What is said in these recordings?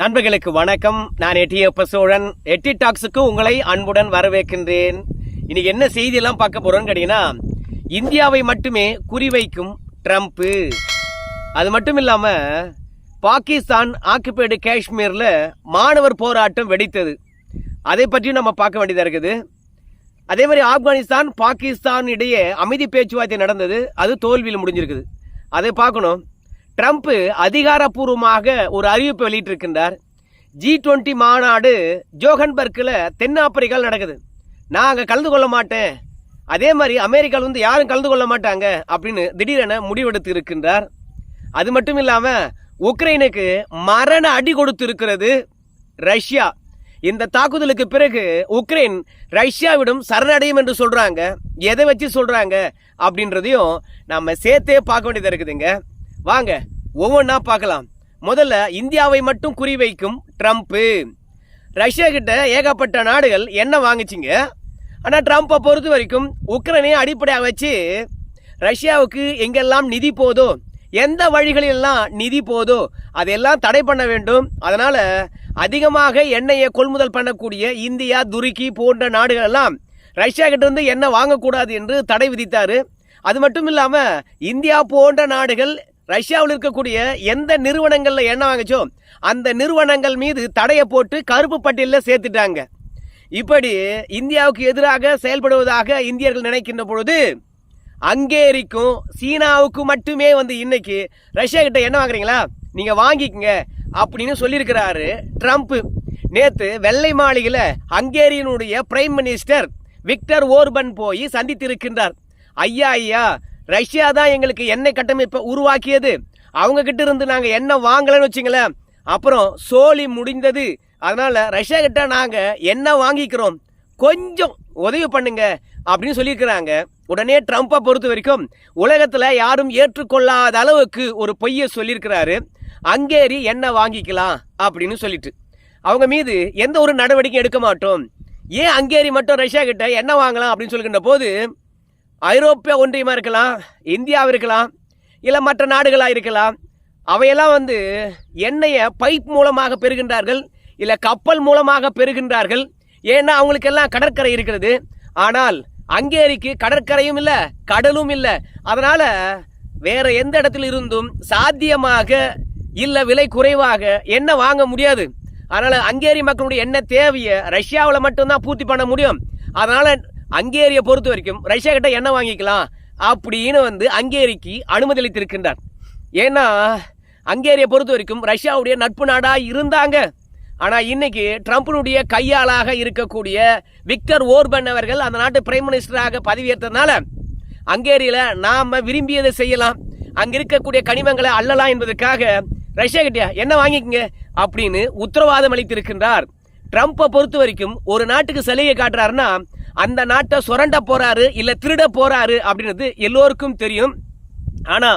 நண்பர்களுக்கு வணக்கம். நான் எட்டியப்ப சோழன் எட்டி டாக்ஸுக்கு உங்களை அன்புடன் வரவேற்கின்றேன். இன்னைக்கு என்ன செய்தி எல்லாம் பார்க்க போறோம்னு கேட்டீங்கன்னா இந்தியாவை மட்டுமே குறிவைக்கும் ட்ரம்ப் அது மட்டும் இல்லாம பாகிஸ்தான் ஆக்குபைடு காஷ்மீர்ல மாணவர் போராட்டம் வெடித்தது. அதை பற்றியும் நம்ம பார்க்க வேண்டியதாக இருக்குது. அதே மாதிரி ஆப்கானிஸ்தான் பாகிஸ்தான் இடையே அமைதி பேச்சுவார்த்தை நடந்தது. அது தோல்வியில் முடிஞ்சிருக்குது. அதை பார்க்கணும். ட்ரம்ப் அதிகாரப்பூர்வமாக ஒரு அறிவிப்பு வெளியிட்டிருக்கின்றார். ஜி டுவெண்ட்டி மாநாடு ஜோகன்பர்க்கில் தென்னாப்பிரிக்காவில் நடக்குது. நான் அங்கே கலந்து கொள்ள மாட்டேன். அதே மாதிரி அமெரிக்காவில் வந்து யாரும் கலந்து கொள்ள மாட்டாங்க அப்படின்னு திடீரென முடிவெடுத்து இருக்கின்றார் அது மட்டும் இல்லாமல் உக்ரைனுக்கு மரண அடி கொடுத்து இருக்கிறது ரஷ்யா. இந்த தாக்குதலுக்கு பிறகு உக்ரைன் ரஷ்யாவிடம் சரணடையும் என்று சொல்கிறாங்க எதை வச்சு சொல்கிறாங்க அப்படின்றதையும் நம்ம சேர்த்தே பார்க்க வேண்டியதாக இருக்குதுங்க. வாங்க ஒவ்வொன்றா பார்க்கலாம். முதல்ல இந்தியாவை மட்டும் குறிவைக்கும் ட்ரம்ப்பு. ரஷ்யா கிட்ட ஏகப்பட்ட நாடுகள் என்ன வாங்குச்சிங்க. ஆனால் ட்ரம்ப்பை பொறுத்த வரைக்கும் உக்ரைனை அடிப்படையாக வச்சு ரஷ்யாவுக்கு எங்கெல்லாம் நிதி போதோ எந்த வழிகளிலெல்லாம் நிதி போதோ அதெல்லாம் தடை பண்ண வேண்டும். அதனால் அதிகமாக எண்ணெயை கொள்முதல் பண்ணக்கூடிய இந்தியா துருக்கி போன்ற நாடுகள் எல்லாம் ரஷ்யா கிட்டேருந்து எண்ணெய் வாங்கக்கூடாது என்று தடை விதித்தார். அது மட்டும் இல்லாமல் இந்தியா போன்ற நாடுகள் ரஷ்யாவில் இருக்கக்கூடிய எந்த நிறுவனங்களில் எண்ணெய் வாங்குச்சோ அந்த நிறுவனங்கள் மீது தடையை போட்டு கருப்பு பட்டியலில் சேர்த்துட்டாங்க. இப்படி இந்தியாவுக்கு எதிராக செயல்படுவதாக இந்தியர்கள் நினைக்கின்ற பொழுது அங்கேரிக்கும் சீனாவுக்கும் மட்டுமே வந்து இன்னைக்கு ரஷ்யா கிட்ட என்ன வாங்குறீங்களா? நீங்கள் வாங்கிக்கங்க அப்படின்னு சொல்லியிருக்கிறாரு ட்ரம்ப். நேற்று வெள்ளை மாளிகையில் ஹங்கேரியனுடைய பிரைம் மினிஸ்டர் விக்டர் ஓர்பன் போய் சந்தித்திருக்கின்றார். ஐயா ஐயா ரஷ்யா தான் எங்களுக்கு எண்ணெய் கட்டமைப்பை உருவாக்கியது. அவங்க கிட்ட இருந்து நாங்கள் எண்ணெய் வாங்கலன்னு வச்சுங்களேன். அப்புறம் சோலி முடிந்தது. அதனால ரஷ்யா கிட்ட நாங்கள் எண்ணெய் வாங்கிக்கிறோம். கொஞ்சம் உதவி பண்ணுங்க அப்படின்னு சொல்லியிருக்கிறாங்க. உடனே ட்ரம்ப்பை பொறுத்த வரைக்கும் உலகத்தில் யாரும் ஏற்றுக்கொள்ளாத அளவுக்கு ஒரு பொய்யை சொல்லியிருக்கிறாரு. அங்கேரி எண்ணெய் வாங்கிக்கலாம் அப்படின்னு சொல்லிட்டு. அவங்க மீது எந்த ஒரு நடவடிக்கையும் எடுக்க மாட்டோம். ஏன் அங்கேரி மட்டும் ரஷ்யா கிட்ட எண்ணெய் வாங்கலாம் அப்படின்னு சொல்லுகின்ற போது ஐரோப்பிய ஒன்றியமாக இருக்கலாம் இந்தியாவும் இருக்கலாம் இல்லை மற்ற நாடுகளாக இருக்கலாம் அவையெல்லாம் வந்து எண்ணெயை பைப் மூலமாக பெறுகின்றார்கள் இல்லை கப்பல் மூலமாக பெறுகின்றார்கள். ஏன்னா அவங்களுக்கெல்லாம் கடற்கரை இருக்கிறது. ஆனால் அங்கேரிக்கு கடற்கரையும் இல்லை கடலும் இல்லை. அதனால் வேற எந்த இடத்துல இருந்தும் சாத்தியமாக இல்லை விலை குறைவாக எண்ணெய் வாங்க முடியாது. அதனால் அங்கேரி மக்களுடைய எண்ணெய் தேவையை ரஷ்யாவில் மட்டும்தான் பூர்த்தி பண்ண முடியும். அதனால் அங்கேரியை பொறுத்த வரைக்கும் ரஷ்யா கிட்ட எண்ணெய் வாங்கிக்கலாம் அப்படின்னு வந்து அங்கேரிக்கு அனுமதி அளித்திருக்கின்றார் ஏன்னா அங்கேரியை பொறுத்த வரைக்கும் ரஷ்யாவுடைய நட்பு நாடாக இருந்தாங்க. ஆனால் இன்னைக்கு ட்ரம்ப்னுடைய கையாளாக இருக்கக்கூடிய விக்டர் ஓர்பன் அவர்கள் அந்த நாட்டு பிரைம் மினிஸ்டராக பதவியேற்றதுனால அங்கேரியில் நாம் விரும்பியதை செய்யலாம். அங்கே இருக்கக்கூடிய கனிமங்களை அள்ளலாம் என்பதற்காக ரஷ்யா கிட்ட என்ன வாங்கிக்கங்க? அப்படின்னு உத்தரவாதம் அளித்திருக்கின்றார். ட்ரம்ப்பை பொறுத்த வரைக்கும் ஒரு நாட்டுக்கு சலுகை காட்டுறாருன்னா அந்த நாட்டை சுரண்ட போறாரு இல்ல திருட போறாரு அப்படின்றது எல்லோருக்கும் தெரியும். ஆனா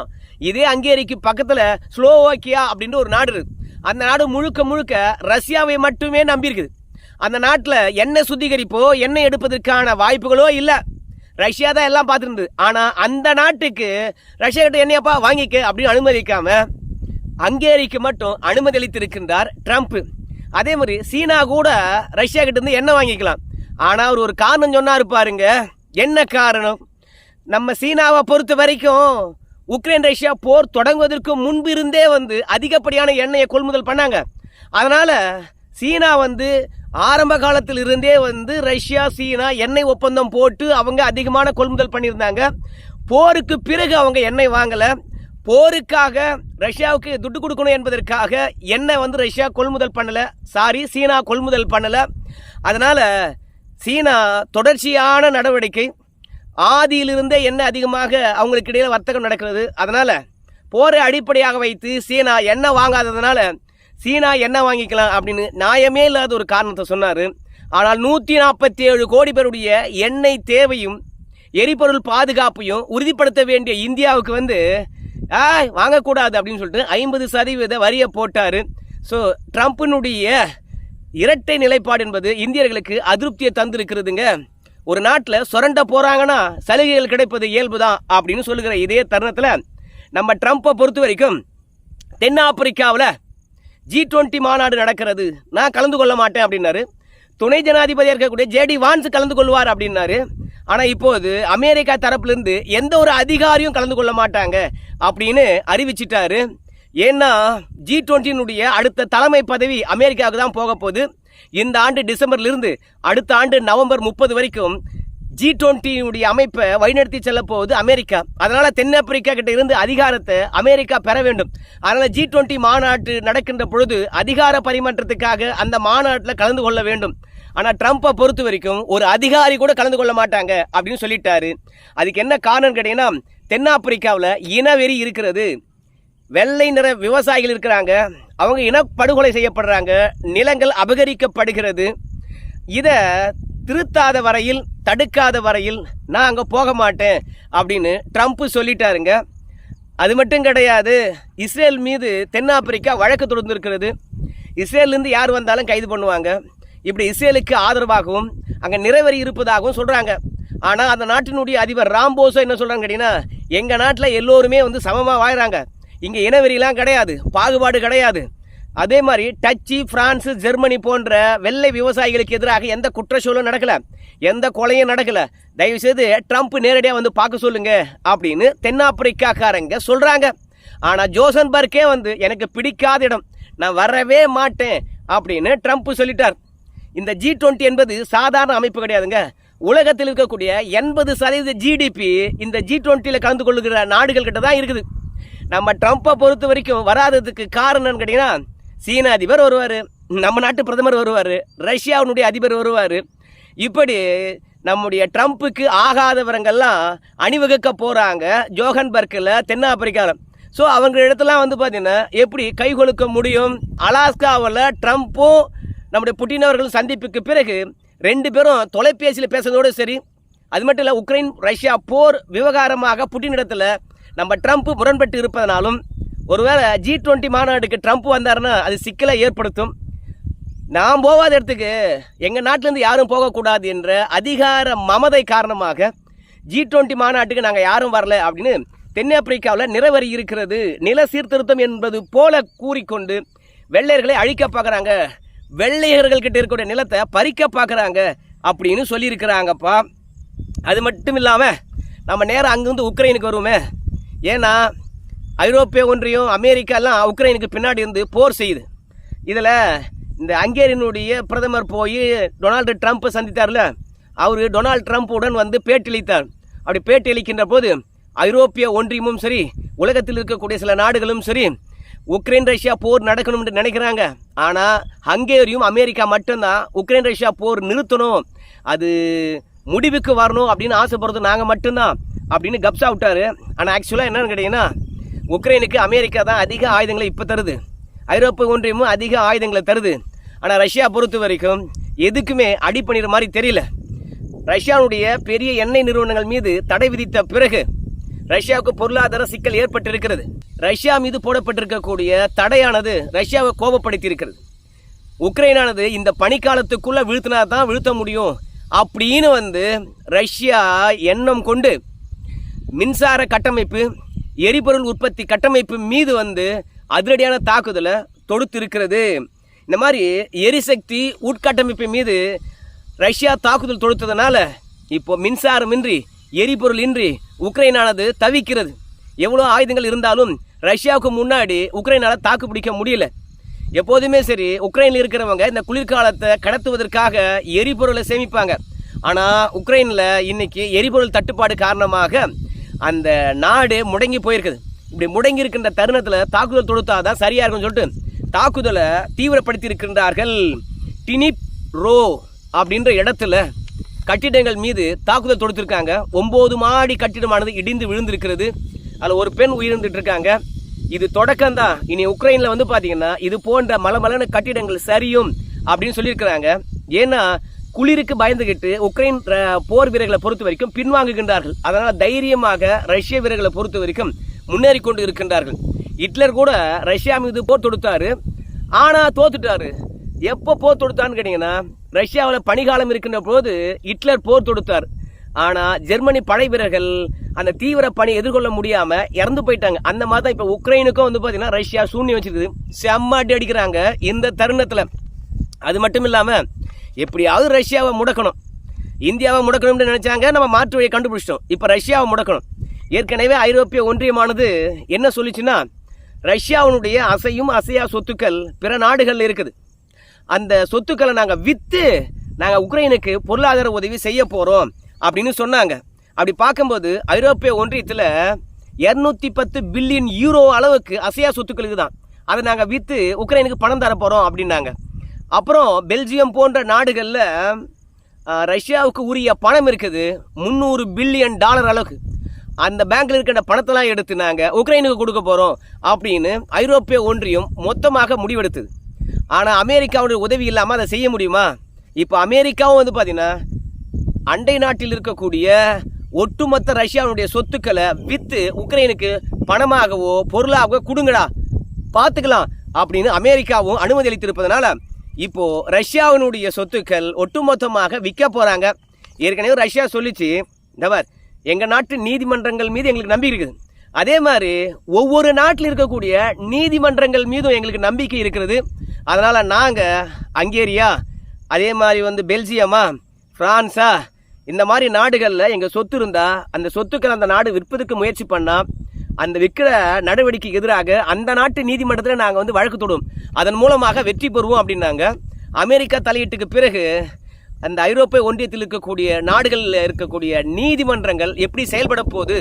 இதே அங்கேரிக்கு பக்கத்துல ஸ்லோவாக்கியா அப்படின்ற ஒரு நாடு இருக்கு. அந்த நாடு முழுக்க முழுக்க ரஷ்யாவை மட்டுமே நம்பியிருக்குது அந்த நாட்டில் எண்ணெய் சுத்திகரிப்போ எண்ணெய் எடுப்பதற்கான வாய்ப்புகளோ இல்லை. ரஷ்யா தான் எல்லாம் பார்த்துருந்தது. ஆனால் அந்த நாட்டுக்கு ரஷ்யா கிட்ட எண்ணெயப்பா வாங்கிக்க அப்படின்னு அனுமதிக்காம அங்கேரிக்கு மட்டும் அனுமதி அளித்திருக்கின்றார் ட்ரம்ப். அதே மாதிரி சீனா கூட ரஷ்யா கிட்ட இருந்து எண்ணெய் வாங்கிக்கலாம். ஆனால் அவர் ஒரு காரணம் சொன்னார் பாருங்க. என்ன காரணம்? நம்ம சீனாவை பொறுத்த வரைக்கும் உக்ரைன் ரஷ்யா போர் தொடங்குவதற்கு முன்பு இருந்தே வந்து அதிகப்படியான எண்ணெயை கொள்முதல் பண்ணாங்க. அதனால் சீனா வந்து ஆரம்ப காலத்தில் இருந்தே வந்து ரஷ்யா சீனா எண்ணெய் ஒப்பந்தம் போட்டு அவங்க அதிகமான கொள்முதல் பண்ணியிருந்தாங்க. போருக்கு பிறகு அவங்க எண்ணெய் வாங்கலை. போருக்காக ரஷ்யாவுக்கு துட்டு கொடுக்கணும் என்பதற்காக எண்ணெய் வந்து ரஷ்யா கொள்முதல் பண்ணல. சாரி சீனா கொள்முதல் பண்ணலை. அதனால் சீனா தொடர்ச்சியான நடவடிக்கை. ஆதியிலிருந்தே என்ன அதிகமாக அவங்களுக்கு இடையில் வர்த்தகம் நடக்கிறது. அதனால் போரை அடிப்படையாக வைத்து சீனா எண்ணெய் வாங்காததுனால சீனா எண்ணெய் வாங்கிக்கலாம் அப்படின்னு நியாயமே இல்லாத ஒரு காரணத்தை சொன்னார். ஆனால் நூற்றி நாற்பத்தி ஏழு கோடி பேருடைய எண்ணெய் தேவையும் எரிபொருள் பாதுகாப்பையும் உறுதிப்படுத்த வேண்டிய இந்தியாவுக்கு வந்து ஆ வாங்கக்கூடாது அப்படின்னு சொல்லிட்டு ஐம்பது சதவீத வரியை போட்டார். ஸோ ட்ரம்ப்பினுடைய இரட்டை நிலைப்பாடு என்பது இந்தியர்களுக்கு அதிருப்தியை தந்திருக்கிறதுங்க. ஒரு நாட்டில் சுரண்ட போகிறாங்கன்னா சலுகைகள் கிடைப்பது இயல்பு தான் அப்படின்னு சொல்லுகிற இதே தருணத்தில் நம்ம ட்ரம்ப்பை பொறுத்த வரைக்கும் தென்னாப்பிரிக்காவில் ஜி டுவெண்ட்டி மாநாடு நடக்கிறது. நான் கலந்து கொள்ள மாட்டேன் அப்படின்னாரு. துணை ஜனாதிபதியாக இருக்கக்கூடிய ஜேடி வான்ஸ் கலந்து கொள்வார் அப்படின்னாரு. ஆனால் இப்போது அமெரிக்கா தரப்பிலிருந்து எந்த ஒரு அதிகாரியும் கலந்து கொள்ள மாட்டாங்க அப்படின்னு அறிவிச்சிட்டாரு. ஏன்னா ஜி டுவெண்ட்டினுடைய அடுத்த தலைமை பதவி அமெரிக்காவுக்கு தான் போக போகுது. இந்த ஆண்டு டிசம்பர்ல இருந்து அடுத்த ஆண்டு நவம்பர் முப்பது வரைக்கும் ஜி டுவெண்ட்டியினுடைய அமைப்பை வழிநடத்தி செல்ல போகுது அமெரிக்கா. அதனால தென்னாப்பிரிக்கா கிட்ட இருந்து அதிகாரத்தை அமெரிக்கா பெற வேண்டும். அதனால ஜி டுவெண்ட்டி மாநாட்டு நடக்கின்ற பொழுது அதிகார பரிமாற்றத்துக்காக அந்த மாநாட்டில் கலந்து கொள்ள வேண்டும். ஆனால் ட்ரம்ப்பை பொறுத்த வரைக்கும் ஒரு அதிகாரி கூட கலந்து கொள்ள மாட்டாங்க அப்படின்னு சொல்லிட்டாரு. அதுக்கு என்ன காரணம் கேட்டீங்கன்னா தென்னாப்பிரிக்காவில் இனவெறி இருக்கிறது. வெள்ளை நிற விவசாயிகள் இருக்கிறாங்க. அவங்க இனப்படுகொலை செய்யப்படுறாங்க. நிலங்கள் அபகரிக்கப்படுகிறது. இதை திருத்தாத வரையில் தடுக்காத வரையில் நான் அங்கே போக மாட்டேன் அப்படின்னு ட்ரம்ப் சொல்லிட்டாருங்க. அது மட்டும் கிடையாது இஸ்ரேல் மீது தென்னாப்பிரிக்கா வழக்கு தொடர்ந்துருக்கிறது இஸ்ரேல்லேருந்து யார் வந்தாலும் கைது பண்ணுவாங்க. இப்படி இஸ்ரேலுக்கு ஆதரவாகவும் அங்கே நிறைவேறி இருப்பதாகவும் சொல்கிறாங்க ஆனால் அந்த நாட்டினுடைய அதிபர் ராம்போசோ என்ன சொல்கிறாங்க கேட்டிங்கன்னா எங்கள் நாட்டில் எல்லோருமே வந்து சமமாக வாழ்கிறாங்க இங்கே இனவெறிலாம் கிடையாது. பாகுபாடு கிடையாது. அதே மாதிரி டச்சு பிரான்ஸு ஜெர்மனி போன்ற வெள்ளை விவசாயிகளுக்கு எதிராக எந்த குற்றச்சூழலும் நடக்கலை. எந்த கொலையும் நடக்கல. தயவு செய்து ட்ரம்ப் நேரடியாக வந்து பார்க்க சொல்லுங்க அப்படின்னு தென்னாப்பிரிக்காக்காரங்க சொல்கிறாங்க ஆனால் ஜோசன்பர்க்கே வந்து எனக்கு பிடிக்காத இடம். நான் வரவே மாட்டேன் அப்படின்னு ட்ரம்ப் சொல்லிட்டார். இந்த ஜி டுவெண்ட்டி என்பது சாதாரண அமைப்பு கிடையாதுங்க. உலகத்தில் இருக்கக்கூடிய எண்பது சதவீத ஜிடிபி இந்த ஜி டுவெண்ட்டியில் கலந்து கொள்ளுகிற நாடுகள் கிட்ட தான் இருக்குது. நம்ம ட்ரம்ப்பை பொறுத்த வரைக்கும் வராததுக்கு காரணம்னு கேட்டிங்கன்னா சீன அதிபர் வருவார் நம்ம நாட்டு பிரதமர் வருவார் ரஷ்யாவினுடைய அதிபர் வருவார். இப்படி நம்முடைய ட்ரம்ப்புக்கு ஆகாதவரங்கள்லாம் அணிவகுக்க போகிறாங்க ஜோகன்பர்க்கில் தென்னாப்பிரிக்காவில் ஸோ அவங்க இடத்துலாம் வந்து பார்த்திங்கன்னா எப்படி கை கொலுக்க முடியும்? அலாஸ்காவில் ட்ரம்ப்பும் நம்முடைய புட்டின் அவர்கள் சந்திப்புக்கு பிறகு ரெண்டு பேரும் தொலைபேசியில் பேசுறதோடு சரி அது மட்டும் இல்லை உக்ரைன் ரஷ்யா போர் விவகாரமாக புட்டின் இடத்துல நம்ம ட்ரம்ப் முரண்பட்டு இருப்பதனாலும் ஒருவேளை ஜி டுவெண்ட்டி மாநாட்டுக்கு ட்ரம்ப் வந்தாருன்னா அது சிக்கலை ஏற்படுத்தும். நான் போகாத இடத்துக்கு எங்கள் நாட்டிலேருந்து யாரும் போகக்கூடாது என்ற அதிகார மமதை காரணமாக ஜி டுவெண்ட்டி மாநாட்டுக்கு நாங்கள் யாரும் வரல அப்படின்னு தென்னாப்பிரிக்காவில் நிறைவறி இருக்கிறது. நில சீர்திருத்தம் என்பது போல கூறிக்கொண்டு வெள்ளையர்களை அழிக்க பார்க்குறாங்க. வெள்ளையர்கள் கிட்ட இருக்கக்கூடிய நிலத்தை பறிக்க பார்க்குறாங்க அப்படின்னு சொல்லியிருக்கிறாங்கப்பா. அது மட்டும் இல்லாமல் நம்ம நேரம் அங்கேருந்து உக்ரைனுக்கு வருவோமே. ஏன்னா ஐரோப்பிய ஒன்றியம் அமெரிக்காலாம் உக்ரைனுக்கு பின்னாடி இருந்து போர் செய்யுது. இதில் இந்த ஹங்கேரியனுடைய பிரதமர் போய் டொனால்டு ட்ரம்ப்பை சந்தித்தார்ல அவர் டொனால்டு ட்ரம்ப்புடன் வந்து பேட்டியளித்தார். அப்படி பேட்டியளிக்கின்ற போது ஐரோப்பிய ஒன்றியமும் சரி உலகத்தில் இருக்கக்கூடிய சில நாடுகளும் சரி உக்ரைன் ரஷ்யா போர் நடக்கணும் என்று நினைக்கிறாங்க. ஆனால் ஹங்கேரியும் அமெரிக்கா மட்டும்தான் உக்ரைன் ரஷ்யா போர் நிறுத்தணும். அது முடிவுக்கு வரணும் அப்படின்னு ஆசைப்படுறது நாங்கள் மட்டும்தான். அப்படின்னு கப்ஸா விட்டாரு. ஆனால் ஆக்சுவலாக என்னன்னு கேட்டிங்கன்னா உக்ரைனுக்கு அமெரிக்கா தான் அதிக ஆயுதங்களை இப்போ தருது. ஐரோப்பிய ஒன்றியமும் அதிக ஆயுதங்களை தருது. ஆனால் ரஷ்யா பொறுத்த வரைக்கும் எதுக்குமே அடி பண்ணிடுற மாதிரி தெரியல. ரஷ்யாவுடைய பெரிய எண்ணெய் நிறுவனங்கள் மீது தடை விதித்த பிறகு ரஷ்யாவுக்கு பொருளாதார சிக்கல் ஏற்பட்டிருக்கிறது. ரஷ்யா மீது போடப்பட்டிருக்கக்கூடிய தடையானது ரஷ்யாவை கோபப்படுத்தி இருக்கிறது உக்ரைனானது இந்த பனிக்காலத்துக்குள்ளே வீழ்த்தினா தான் வீழ்த்த முடியும் அப்படின்னு வந்து ரஷ்யா எண்ணம் கொண்டு மின்சார கட்டமைப்பு எரிபொருள் உற்பத்தி கட்டமைப்பு மீது வந்து அதிரடியான தாக்குதலை தொடுத்திருக்கிறது. இந்த மாதிரி எரிசக்தி உட்கட்டமைப்பு மீது ரஷ்யா தாக்குதல் தொடுத்ததுனால இப்போ மின்சாரமின்றி எரிபொருள் இன்றி உக்ரைனானது தவிக்கிறது. எவ்வளோ ஆயுதங்கள் இருந்தாலும் ரஷ்யாவுக்கு முன்னாடி உக்ரைனால் தாக்கு பிடிக்க முடியல. எப்போதுமே சரி உக்ரைனில் இருக்கிறவங்க இந்த குளிர்காலத்தை கடத்துவதற்காக எரிபொருளை சேமிப்பாங்க. ஆனால் உக்ரைனில் இன்னைக்கு எரிபொருள் தட்டுப்பாடு காரணமாக அந்த நாடு முடங்கி போயிருக்குது. இப்படி முடங்கி இருக்கின்ற தருணத்தில் தாக்குதல் தொடுத்தாதான் சரியாக இருக்கும்னு சொல்லிட்டு தாக்குதலை தீவிரப்படுத்தி இருக்கின்றார்கள் டினிப் ரோ அப்படின்ற இடத்துல கட்டிடங்கள் மீது தாக்குதல் தொடுத்திருக்காங்க. ஒம்பது மாடி கட்டிடமானது இடிந்து விழுந்திருக்கிறது. அதில் ஒரு பெண் உயிர்ந்துட்டு இருக்காங்க இது தொடக்கம்தான். இனி உக்ரைனில் வந்து பார்த்தீங்கன்னா இது போன்ற மலமலன கட்டிடங்கள் சரியும் அப்படின்னு சொல்லியிருக்கிறாங்க. ஏன்னா குளிருக்கு பயந்துகிட்டு உக்ரைன் ர- போர் வீரர்களை பொறுத்த வரைக்கும் பின்வாங்குகின்றார்கள். அதனால் தைரியமாக ரஷ்ய வீரர்களை பொறுத்த வரைக்கும் முன்னேறி கொண்டு இருக்கின்றார்கள். ஹிட்லர் கூட ரஷ்யா மீது போர் தொடுத்தாரு. ஆனால் தோத்துட்டாரு. எப்போ போர் தொடுத்தான்னு கேட்டீங்கன்னா ரஷ்யாவில் பனிகாலம் இருக்கின்ற போது ஹிட்லர் போர் தொடுத்தார். ஆனால் ஜெர்மனி படை வீரர்கள் அந்த தீவிர பணி எதிர்கொள்ள முடியாமல் இறந்து போயிட்டாங்க. அந்த மாதிரி தான் இப்போ உக்ரைனுக்கும் வந்து பார்த்தீங்கன்னா ரஷ்யா சூன்யம் வச்சிருக்குது. செம்ம அடி அடிக்கிறாங்க இந்த தருணத்தில். அது மட்டும் இல்லாமல் எப்படியாவது ரஷ்யாவை முடக்கணும். இந்தியாவை முடக்கணும்னு நினச்சாங்க நம்ம மாற்று வழியை கண்டுபிடிச்சிட்டோம். இப்போ ரஷ்யாவை முடக்கணும். ஏற்கனவே ஐரோப்பிய ஒன்றியமானது என்ன சொல்லிச்சுன்னா ரஷ்யாவினுடைய அசையும் அசையா சொத்துக்கள் பிற நாடுகளில் இருக்குது. அந்த சொத்துக்களை நாங்கள் விற்று நாங்கள் உக்ரைனுக்கு பொருளாதார உதவி செய்ய போகிறோம் அப்படின்னு சொன்னாங்க. அப்படி பார்க்கும்போது ஐரோப்பிய ஒன்றியத்தில் இரநூத்தி பத்து பில்லியன் யூரோ அளவுக்கு அசையா சொத்துக்களுக்கு தான் அதை நாங்கள் விற்று உக்ரைனுக்கு பணம் தர போகிறோம் அப்படின்னாங்க. அப்புறம் பெல்ஜியம் போன்ற நாடுகளில் ரஷ்யாவுக்கு உரிய பணம் இருக்குது. முந்நூறு பில்லியன் டாலர் அளவுக்கு. அந்த பேங்க்கில் இருக்கிற பணத்தெல்லாம் எடுத்து நாங்கள் உக்ரைனுக்கு கொடுக்க போகிறோம் அப்படின்னு ஐரோப்பிய ஒன்றியம் மொத்தமாக முடிவெடுத்தது. ஆனால் அமெரிக்காவுடைய உதவி இல்லாமல் அதை செய்ய முடியுமா? இப்போ அமெரிக்காவும் வந்து பார்த்தீங்கன்னா அண்டை நாட்டில் இருக்கக்கூடிய ஒட்டுமொத்த ரஷ்யாவுடைய சொத்துக்களை விற்று உக்ரைனுக்கு பணமாகவோ பொருளாகவோ கொடுங்கடா. பார்த்துக்கலாம் அப்படின்னு அமெரிக்காவும் அனுமதி அளித்திருப்பதனால இப்போ ரஷ்யாவினுடைய சொத்துக்கள் ஒட்டுமொத்தமாக விற்க போறாங்க. ஏற்கனவே ரஷ்யா சொல்லிச்சு தவர் எங்க நாட்டு நீதிமன்றங்கள் மீது எங்களுக்கு நம்பிக்கை இருக்குது. அதே மாதிரி ஒவ்வொரு நாட்டில் இருக்கக்கூடிய நீதிமன்றங்கள் மீதும் எங்களுக்கு நம்பிக்கை இருக்கிறது. அதனால நாங்க அங்கேரியா அதே மாதிரி வந்து பெல்ஜியமா பிரான்ஸா இந்த மாதிரி நாடுகளில் எங்கள் சொத்து இருந்தால் அந்த சொத்துக்கள் அந்த நாடு விற்பதுக்கு முயற்சி பண்ணால் அந்த விற்கிற நடவடிக்கைக்கு எதிராக அந்த நாட்டு நீதிமன்றத்தில் நாங்கள் வந்து வழக்கு தொடுவோம் அதன் மூலமாக வெற்றி பெறுவோம் அப்படின்னாங்க. அமெரிக்கா தலையீட்டுக்கு பிறகு அந்த ஐரோப்பிய ஒன்றியத்தில் இருக்கக்கூடிய நாடுகளில் இருக்கக்கூடிய நீதிமன்றங்கள் எப்படி செயல்பட போகுது?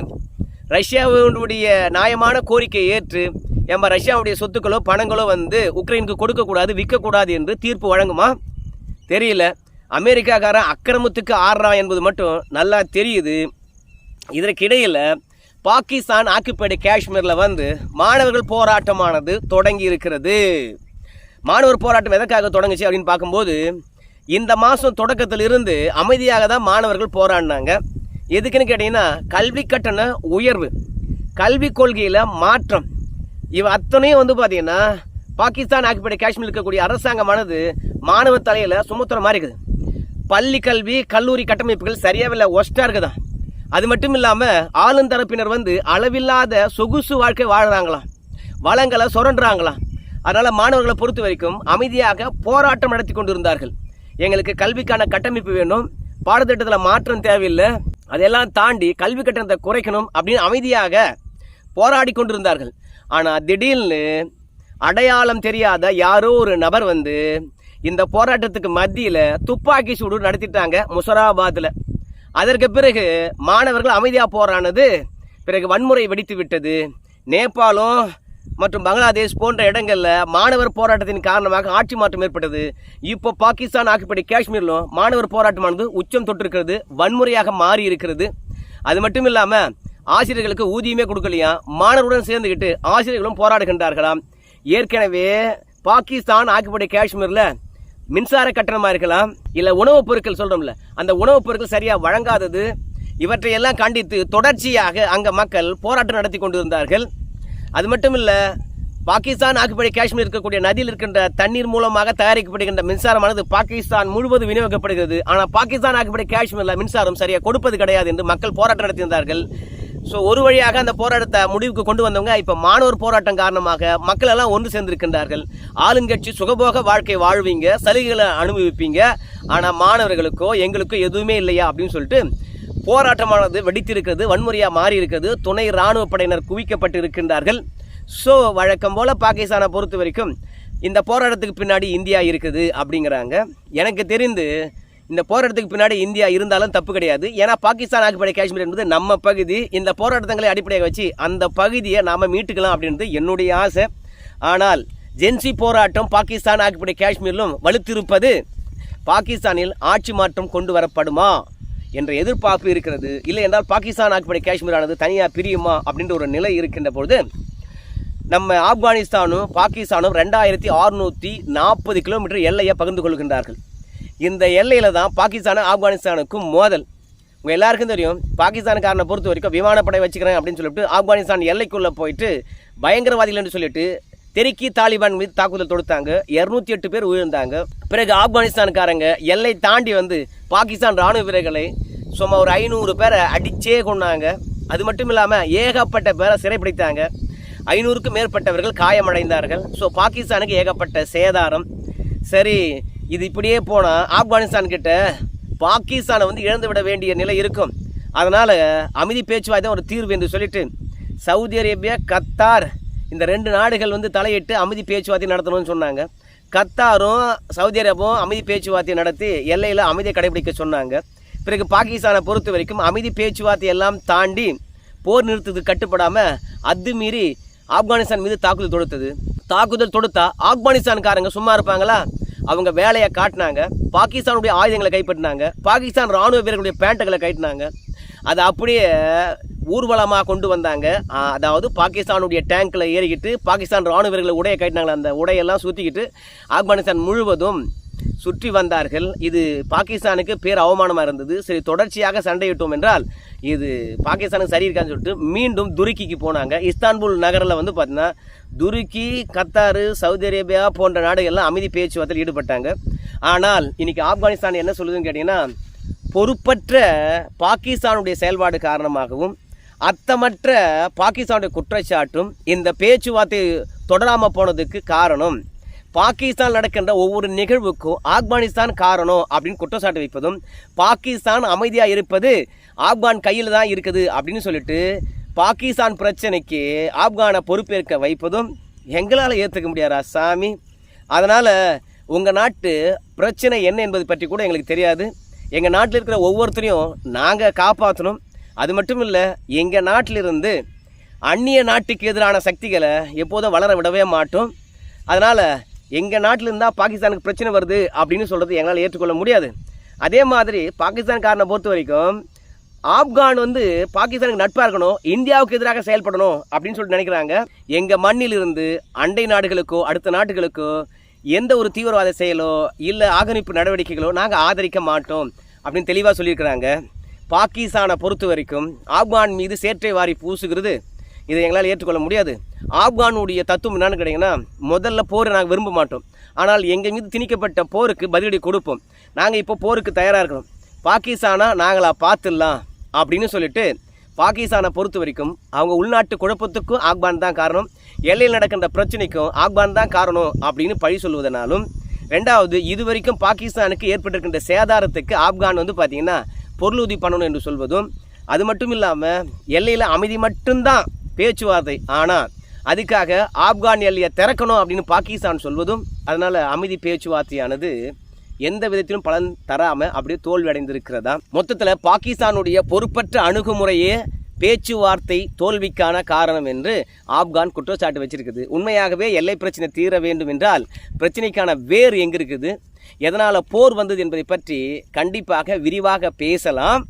ரஷ்யாவுடைய நியாயமான கோரிக்கையை ஏற்று நம்ம ரஷ்யாவுடைய சொத்துக்களோ பணங்களோ வந்து உக்ரைனுக்கு கொடுக்கக்கூடாது விற்கக்கூடாது என்று தீர்ப்பு வழங்குமா? தெரியல. அமெரிக்காக்காரன் அக்கிரமத்துக்கு ஆடுறான் என்பது மட்டும் நல்லா தெரியுது. இதற்கிடையில் பாகிஸ்தான் ஆக்குப்பேடு காஷ்மீரில் வந்து மாணவர்கள் போராட்டமானது தொடங்கி இருக்கிறது. மாணவர் போராட்டம் எதற்காக தொடங்குச்சு அப்படின்னு பார்க்கும்போது இந்த மாதம் தொடக்கத்தில் இருந்து அமைதியாக தான் மாணவர்கள் போராடினாங்க. எதுக்குன்னு கேட்டிங்கன்னா கல்வி கட்டண உயர்வு கல்வி கொள்கையில் மாற்றம். இவ அத்தனையும் வந்து பார்த்தீங்கன்னா பாகிஸ்தான் ஆக்குப்பேடு காஷ்மீர் இருக்கக்கூடிய அரசாங்கமானது மாணவர் தலையில் சுமத்துற மாதிரி இருக்குது. பள்ளி கல்வி கல்லூரி கட்டமைப்புகள் சரியாவில்லை ஒஸ்ட்டாக இருக்குதான். அது மட்டும் இல்லாமல் ஆளுந்தரப்பினர் வந்து அளவில்லாத சொகுசு வாழ்க்கை வாழ்றாங்களாம் வளங்களை சுரண்டுறாங்களாம் அதனால் மாணவர்களை பொறுத்த வரைக்கும் அமைதியாக போராட்டம் நடத்தி கொண்டிருந்தார்கள். எங்களுக்கு கல்விக்கான கட்டமைப்பு வேணும். பாடத்திட்டத்தில் மாற்றம் தேவையில்லை. அதெல்லாம் தாண்டி கல்வி கட்டணத்தை குறைக்கணும் அப்படின்னு அமைதியாக போராடி கொண்டிருந்தார்கள். ஆனால் திடீர்னு அடையாளம் தெரியாத யாரோ ஒரு நபர் வந்து இந்த போராட்டத்துக்கு மத்தியில் துப்பாக்கி சூடு நடத்திட்டாங்க முசராபாத்தில் அதற்கு பிறகு மாணவர்கள் அமைதியாக போரானது பிறகு வன்முறை வெடித்து விட்டது. நேபாளம் மற்றும் பங்களாதேஷ் போன்ற இடங்களில் மாணவர் போராட்டத்தின் காரணமாக ஆட்சி மாற்றம் ஏற்பட்டது. இப்போ பாகிஸ்தான் ஆக்குப்படி காஷ்மீரிலும் மாணவர் போராட்டமானது உச்சம் தொட்டிருக்கிறது வன்முறையாக மாறி இருக்கிறது அது மட்டும் இல்லாமல் ஆசிரியர்களுக்கு ஊதியமே கொடுக்கலையா? மாணவருடன் சேர்ந்துக்கிட்டு ஆசிரியர்களும் போராடுகின்றார்களாம். ஏற்கனவே பாகிஸ்தான் ஆக்குப்படி காஷ்மீரில் மின்சார கட்டணமா இருக்கலாம் இல்ல உணவுப் பொருட்கள் சொல்றோம்ல அந்த உணவுப் பொருட்கள் சரியா வழங்காதது இவற்றையெல்லாம் கண்டித்து தொடர்ச்சியாக அங்க மக்கள் போராட்டம் நடத்தி கொண்டிருந்தார்கள். அது மட்டும் இல்ல பாகிஸ்தான் ஆக்குப்படி காஷ்மீர் இருக்கக்கூடிய நதியில் இருக்கின்ற தண்ணீர் மூலமாக தயாரிக்கப்படுகின்ற மின்சாரமானது பாகிஸ்தான் முழுவதும் விநியோகிக்கப்படுகிறது. ஆனால் பாகிஸ்தான் ஆக்குப்படி காஷ்மீரில் மின்சாரம் சரியாக கொடுப்பது கிடையாது என்று மக்கள் போராட்டம் நடத்தியிருந்தார்கள். ஸோ ஒரு வழியாக அந்த போராட்டத்தை முடிவுக்கு கொண்டு வந்தவங்க இப்போ மாணவர் போராட்டம் காரணமாக மக்கள் எல்லாம் ஒன்று சேர்ந்திருக்கின்றார்கள். ஆளுங்கட்சி சுகபோக வாழ்க்கை வாழ்வீங்க சலுகைகளை அனுபவிப்பீங்க. ஆனால் மாணவர்களுக்கோ எங்களுக்கோ எதுவுமே இல்லையா அப்படின்னு சொல்லிட்டு போராட்டமானது வெடித்திருக்கிறது வன்முறையாக மாறி இருக்கிறது துணை இராணுவ படையினர் குவிக்கப்பட்டு இருக்கின்றார்கள் ஸோ வழக்கம் போல் பாகிஸ்தானை பொறுத்த வரைக்கும் இந்த போராட்டத்துக்கு பின்னாடி இந்தியா இருக்குது அப்படிங்கிறாங்க. எனக்கு தெரிந்து இந்த போராட்டத்துக்கு பின்னாடி இந்தியா இருந்தாலும் தப்பு கிடையாது. ஏன்னா பாகிஸ்தான் ஆக்குப்படை காஷ்மீர் என்பது நம்ம பகுதி. இந்த போராட்டங்களை அடிப்படையாக வச்சு அந்த பகுதியை நாம் மீட்டுக்கலாம் அப்படின்றது என்னுடைய ஆசை. ஆனால் ஜென்சி போராட்டம் பாகிஸ்தான் ஆக்குப்படை காஷ்மீரிலும் வலுத்திருப்பது பாகிஸ்தானில் ஆட்சி மாற்றம் கொண்டு வரப்படுமா என்ற எதிர்பார்ப்பு இருக்கிறது. இல்லை என்றால் பாகிஸ்தான் ஆக்கப்படை காஷ்மீரானது தனியாக பிரியுமா அப்படின்ற ஒரு நிலை இருக்கின்ற பொழுது நம்ம ஆப்கானிஸ்தானும் பாகிஸ்தானும் ரெண்டாயிரத்தி அறுநூற்றி நாற்பது கிலோமீட்டர் எல்லையை பகிர்ந்து கொள்கின்றார்கள். இந்த எல்லையில் தான் பாகிஸ்தானும் ஆப்கானிஸ்தானுக்கும் மோதல். உங்கள் எல்லாருக்கும் தெரியும் பாகிஸ்தானுக்காரனை பொறுத்த வரைக்கும் விமானப்படை வச்சுக்கிறேன் அப்படின்னு சொல்லிட்டு ஆப்கானிஸ்தான் எல்லைக்குள்ளே போயிட்டு பயங்கரவாதிகள் என்று சொல்லிட்டு தெருக்கி தாலிபான் மீது தாக்குதல் தொடுத்தாங்க. இரநூத்தி எட்டு பேர் உயிர்ந்தாங்க பிறகு ஆப்கானிஸ்தான்காரங்க எல்லை தாண்டி வந்து பாகிஸ்தான் ராணுவ வீரர்களை சும்மா ஒரு ஐநூறு பேரை அடிச்சே கொண்டாங்க அது மட்டும் இல்லாமல் ஏகப்பட்ட பேரை சிறைப்பிடித்தாங்க ஐநூறுக்கும் மேற்பட்டவர்கள் காயமடைந்தார்கள். ஸோ பாகிஸ்தானுக்கு ஏகப்பட்ட சேதாரம். சரி இது இப்படியே போனால் ஆப்கானிஸ்தான் கிட்ட பாகிஸ்தானை வந்து இழந்து விட வேண்டிய நிலை இருக்கும். அதனால் அமைதி பேச்சுவார்த்தை ஒரு தீர்வு என்று சொல்லிட்டு சவுதி அரேபியா கத்தார் இந்த ரெண்டு நாடுகள் வந்து தலையிட்டு அமைதி பேச்சுவார்த்தை நடத்தணும்னு சொன்னாங்க. கத்தாரும் சவுதி அரேபியாவும் அமைதி பேச்சுவார்த்தை நடத்தி எல்லையில் அமைதியை கடைபிடிக்க சொன்னாங்க. பிறகு பாகிஸ்தானை பொறுத்த வரைக்கும் அமைதி பேச்சுவார்த்தை எல்லாம் தாண்டி போர் நிறுத்தத்துக்கு கட்டுப்படாமல் அத்துமீறி ஆப்கானிஸ்தான் மீது தாக்குதல் தொடுத்தது. தாக்குதல் தொடுத்தா ஆப்கானிஸ்தான்காரங்க சும்மா இருப்பாங்களா? அவங்க வேலையை காட்டினாங்க. பாகிஸ்தானுடைய ஆயுதங்களை கைப்பற்றினாங்க. பாகிஸ்தான் ராணுவ வீரர்களுடைய பேண்ட்டுகளை கைட்டினாங்க. அதை அப்படியே ஊர்வலமாக கொண்டு வந்தாங்க. அதாவது பாகிஸ்தானுடைய டேங்க்கில் ஏறிக்கிட்டு பாகிஸ்தான் ராணுவ வீரர்களை உடையை கட்டினாங்களே அந்த உடையெல்லாம் சுற்றிக்கிட்டு ஆப்கானிஸ்தான் முழுவதும் சுற்றி வந்தார்கள். இது பாகிஸ்தானுக்கு பேர் அவமானமாக இருந்தது. சரி தொடர்ச்சியாக சண்டையிட்டோம் என்றால் இது பாகிஸ்தானுக்கு சரி இருக்கான்னு சொல்லிட்டு மீண்டும் துருக்கிக்கு போனாங்க. இஸ்தான்புல் நகரில் வந்து பார்த்தீங்கன்னா துருக்கி கத்தாரு சவுதி அரேபியா போன்ற நாடுகள்லாம் அமைதி பேச்சுவார்த்தையில் ஈடுபட்டாங்க. ஆனால் இன்றைக்கி ஆப்கானிஸ்தான் என்ன சொல்லுதுன்னு கேட்டிங்கன்னா பொறுப்பற்ற பாகிஸ்தானுடைய செயல்பாடு காரணமாகவும் அர்த்தமற்ற பாகிஸ்தானுடைய குற்றச்சாட்டும் இந்த பேச்சுவார்த்தை தொடராமல் போனதுக்கு காரணம் பாகிஸ்தான் நடக்கின்ற ஒவ்வொரு நிகழ்வுக்கும் ஆப்கானிஸ்தான் காரணம் அப்படின்னு குற்றச்சாட்டு வைப்பதும் பாகிஸ்தான் அமைதியாக இருப்பது ஆப்கான் கையில் தான் இருக்குது அப்படின்னு சொல்லிட்டு பாகிஸ்தான் பிரச்சனைக்கு ஆப்கானை பொறுப்பேற்க வைப்பதும் எங்களால் ஏற்றுக்க முடியாதா சாமி? அதனால் உங்கள் நாட்டு பிரச்சனை என்ன என்பது பற்றி கூட எங்களுக்கு தெரியாது. எங்கள் நாட்டில் இருக்கிற ஒவ்வொருத்தரையும் நாங்கள் காப்பாற்றணும் அது மட்டும் இல்லை எங்கள் நாட்டிலிருந்து அந்நிய நாட்டுக்கு எதிரான சக்திகளை எப்போதும் வளர விடவே மாட்டோம். அதனால் எங்கள் நாட்டில் இருந்தால் பாகிஸ்தானுக்கு பிரச்சனை வருது அப்படின்னு சொல்கிறது எங்களால் ஏற்றுக்கொள்ள முடியாது. அதே மாதிரி பாகிஸ்தான்காரனை பொறுத்த வரைக்கும் ஆப்கான் வந்து பாகிஸ்தானுக்கு நட்பாக இருக்கணும் இந்தியாவுக்கு எதிராக செயல்படணும் அப்படின்னு சொல்லிட்டு நினைக்கிறாங்க. எங்கள் மண்ணிலிருந்து அண்டை நாடுகளுக்கோ அடுத்த நாடுகளுக்கோ எந்த ஒரு தீவிரவாத செயலோ இல்லை ஆக்கிரமிப்பு நடவடிக்கைகளோ நாங்கள் ஆதரிக்க மாட்டோம் அப்படின்னு தெளிவாக சொல்லியிருக்கிறாங்க. பாகிஸ்தானை பொறுத்த வரைக்கும் ஆப்கான் மீது சேற்றை வாரி பூசுகிறது இதை எங்களால் ஏற்றுக்கொள்ள முடியாது. ஆப்கானுடைய தத்துவம் என்னன்னு கேட்டிங்கன்னா முதல்ல போரை நாங்கள் விரும்ப மாட்டோம். ஆனால் எங்கள் மீது திணிக்கப்பட்ட போருக்கு பதிலடி கொடுப்போம். நாங்கள் இப்போ போருக்கு தயாராக இருக்கிறோம். பாகிஸ்தானா நாங்களா பார்த்துடலாம் அப்படின்னு சொல்லிட்டு பாகிஸ்தானை பொறுத்த வரைக்கும் அவங்க உள்நாட்டு குழப்பத்துக்கும் ஆப்கான் தான் காரணம். எல்லையில் நடக்கின்ற பிரச்சனைக்கும் ஆக்பான் தான் காரணம் அப்படின்னு பழி சொல்வதனாலும் ரெண்டாவது இதுவரைக்கும் பாகிஸ்தானுக்கு ஏற்பட்டிருக்கின்ற சேதாரத்துக்கு ஆப்கான் வந்து பார்த்திங்கன்னா பொருளுதவி பண்ணணும் என்று சொல்வதும் அது மட்டும் இல்லாமல் எல்லையில் அமைதி மட்டும்தான் பேச்சுவார்த்தை. ஆனால் அதுக்காக ஆப்கான் எல்லையை திறக்கணும் அப்படின்னு பாகிஸ்தான் சொல்வதும் அதனால் அமைதி பேச்சுவார்த்தையானது எந்த விதத்திலும் பலன் தராமல் அப்படியே தோல்வியடைந்திருக்கிறதா? மொத்தத்தில் பாகிஸ்தானுடைய பொறுப்பற்ற அணுகுமுறையே பேச்சுவார்த்தை தோல்விக்கான காரணம் என்று ஆப்கான் குற்றச்சாட்டு வச்சிருக்குது. உண்மையாகவே எல்லை பிரச்சனை தீர வேண்டும் என்றால் பிரச்சனைக்கான வேர் எங்கே இருக்குது எதனால் போர் வந்தது என்பதை பற்றி கண்டிப்பாக விரிவாக பேசலாம்.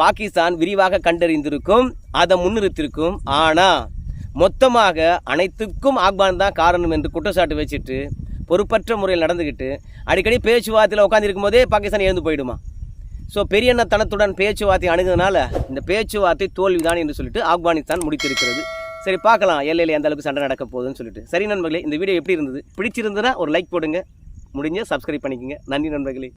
பாகிஸ்தான் விரிவாக கண்டறிந்திருக்கும் அதை முன்னிறுத்திருக்கும். ஆனால் மொத்தமாக அனைத்துக்கும் ஆக்பான் தான் காரணம் என்று குற்றச்சாட்டு வச்சுட்டு பொறுப்பற்ற முறையில் நடந்துக்கிட்டு அடிக்கடி பேச்சுவார்த்தையில் உட்காந்துருக்கும் போதே பாகிஸ்தான் எழுந்து போயிடுமா? ஸோ பெரியண்ணத்தனத்துடன் பேச்சுவார்த்தை அணுகுறதுனால இந்த பேச்சுவார்த்தை தோல்விதான் என்று சொல்லிட்டு ஆப்கானிஸ்தான் முடித்திருக்கிறது. சரி பார்க்கலாம் எல்லையில் எந்த அளவுக்கு சண்டை நடக்க போகுதுன்னு சொல்லிட்டு. சரி நண்பர்களே இந்த வீடியோ எப்படி இருந்தது? பிடிச்சிருந்ததுன்னா ஒரு லைக் போடுங்க. முடிஞ்ச சப்ஸ்கிரைப் பண்ணிக்கோங்க. நன்றி நண்பர்களே.